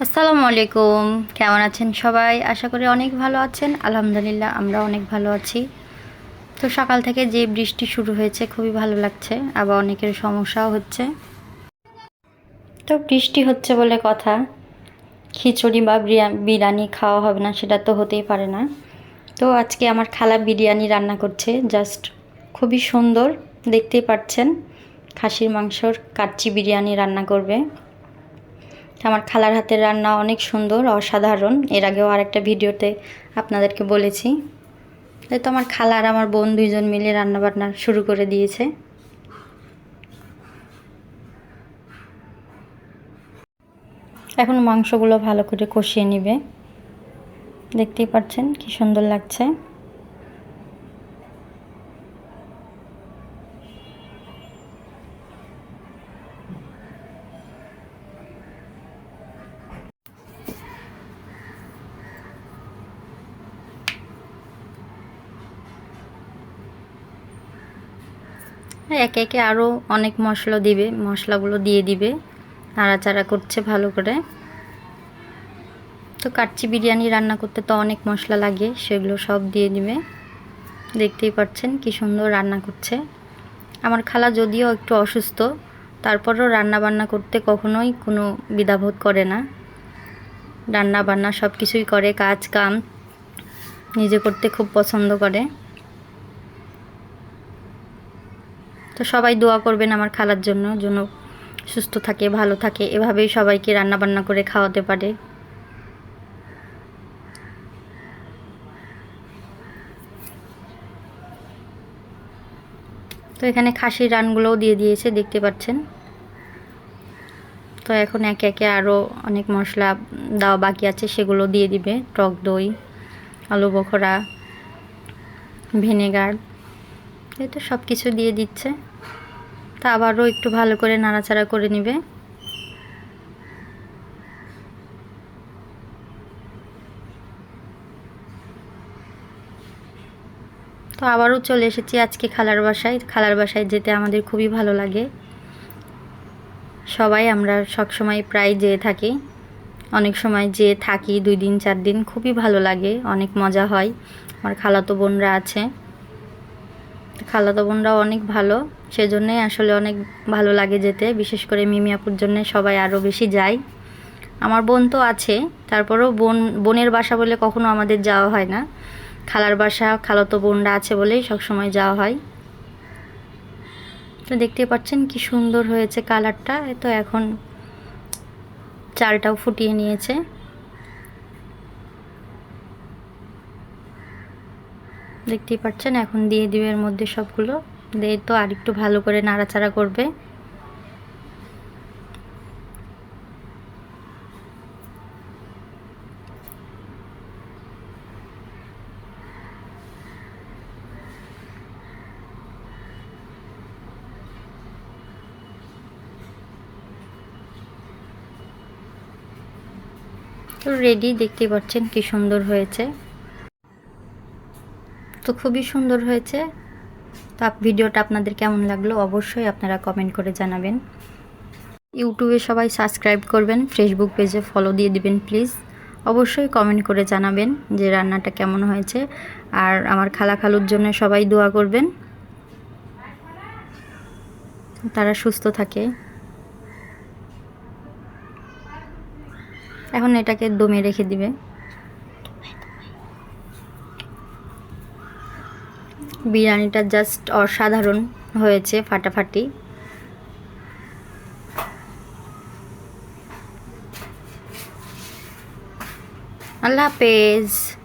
আসসালামু আলাইকুম। কেমন আছেন সবাই? আশা করি অনেক ভালো আছেন। আলহামদুলিল্লাহ আমরা অনেক ভালো আছি। তো সকাল থেকে যে বৃষ্টি শুরু হয়েছে, খুবই ভালো লাগছে। আবার অনেকের সমস্যাও হচ্ছে। তো বৃষ্টি হচ্ছে বলে কথা। খিচুড়ি বা বিরিয়া- বিরিয়ানি খাওয়া হবে না, সেটা তো হতেই পারে না। তো আজকে আমার খালা বিরিয়ানি রান্না করছে। জাস্ট খুবই সুন্দর, দেখতেই পাচ্ছেন। খাসির মাংসর কাচ্চি বিরিয়ানি রান্না করবে। আমার খালার হাতের রান্না অনেক সুন্দর, অসাধারণ। এর আগেও আরেকটা ভিডিওতে আপনাদেরকে বলেছি। তাই তো আমার খালা আর আমার বোন দুইজন মিলে রান্না বান্না শুরু করে দিয়েছে। এখন মাংসগুলো ভালো করে কষিয়ে নিবে। দেখতেই পাচ্ছেন কি সুন্দর লাগছে। একে একে আরও অনেক মশলা দিবে, মশলাগুলো দিয়ে দিবে, নাড়াচাড়া করছে ভালো করে। তো কাচ্চি বিরিয়ানি রান্না করতে তো অনেক মশলা লাগে, সেগুলো সব দিয়ে দিবে। দেখতেই পাচ্ছেন কি সুন্দর রান্না করছে। আমার খালা যদিও একটু অসুস্থ, তারপরও রান্না বান্না করতে কখনোই কোনো বিধাবোধ করে না। রান্না বান্না সব কিছুই করে, কাজ কাম নিজে করতে খুব পছন্দ করে। তো সবাই দোয়া করবেন আমার খালার জন্য, যেন সুস্থ থাকে, ভালো থাকে। এভাবেই সবাইকে রান্না বান্না করে খাওয়াতে পারে। তো এখানে খাসির রানগুলোও দিয়ে দিয়েছে, দেখতে পাচ্ছেন। তো এখন একে একে আরও অনেক মশলা দেওয়া বাকি আছে, সেগুলো দিয়ে দিবে। টক দই, আলু বখরা, ভিনেগার। এই তো সব কিছু দিয়ে দিচ্ছে। তা আবারও একটু ভালো করে নাড়াচাড়া করে নেবে। তো আবারও চলে এসেছি আজকে খালার বাসায়। খালার বাসায় যেতে আমাদের খুবই ভালো লাগে। সবাই আমরা সবসময় প্রায় যেয়ে থাকি। অনেক সময় যেয়ে থাকি দুই দিন, চার দিন। খুবই ভালো লাগে, অনেক মজা হয়। আমার খালাতো বোনরা আছে। খালাতো বোনরাও অনেক ভালো সেজন্যই আসলে অনেক ভালো লাগে যেতে, বিশেষ করে মিমি আপুর জন্য সবাই আরও বেশি যায়। আমার বোন তো আছে, তারপরেও বোন, বোনের বাসা বলে কখনো আমাদের যাওয়া হয় না। খালার বাসা, খালাতো বোনরা আছে বলেই সবসময় যাওয়া হয়। তো দেখতে পাচ্ছেন কি সুন্দর হয়েছে কালারটা তো এখন চালটাও ফুটিয়ে নিয়েছে। দেখতেই পাচ্ছেন, এখন দিয়ে দিবে এর মধ্যে সবগুলো। দিয়ে তো আর একটু ভালো করে নাড়াচাড়া করবে। তো রেডি দেখতেই পাচ্ছেন কি সুন্দর হয়েছে। তো খুবই সুন্দর হয়েছে। তো ভিডিওটা আপনাদের কেমন লাগল অবশ্যই আপনারা কমেন্ট করে জানাবেন। ইউটিউবে সবাই সাবস্ক্রাইব করবেন ফেসবুক পেজে ফলো দিয়ে দিবেন প্লিজ অবশ্যই কমেন্ট করে জানাবেন যে রান্নাটা কেমন হয়েছে। আর আমার খালা খালুর জন্য সবাই দোয়া করবেন। তারা সুস্থ থাকে। এখন এটাকে দমে রেখে দিবে। বিরিয়ানিটা জাস্ট অসাধারণ হয়েছে ফাটাফাটি। আল্লাহ হাফেজ।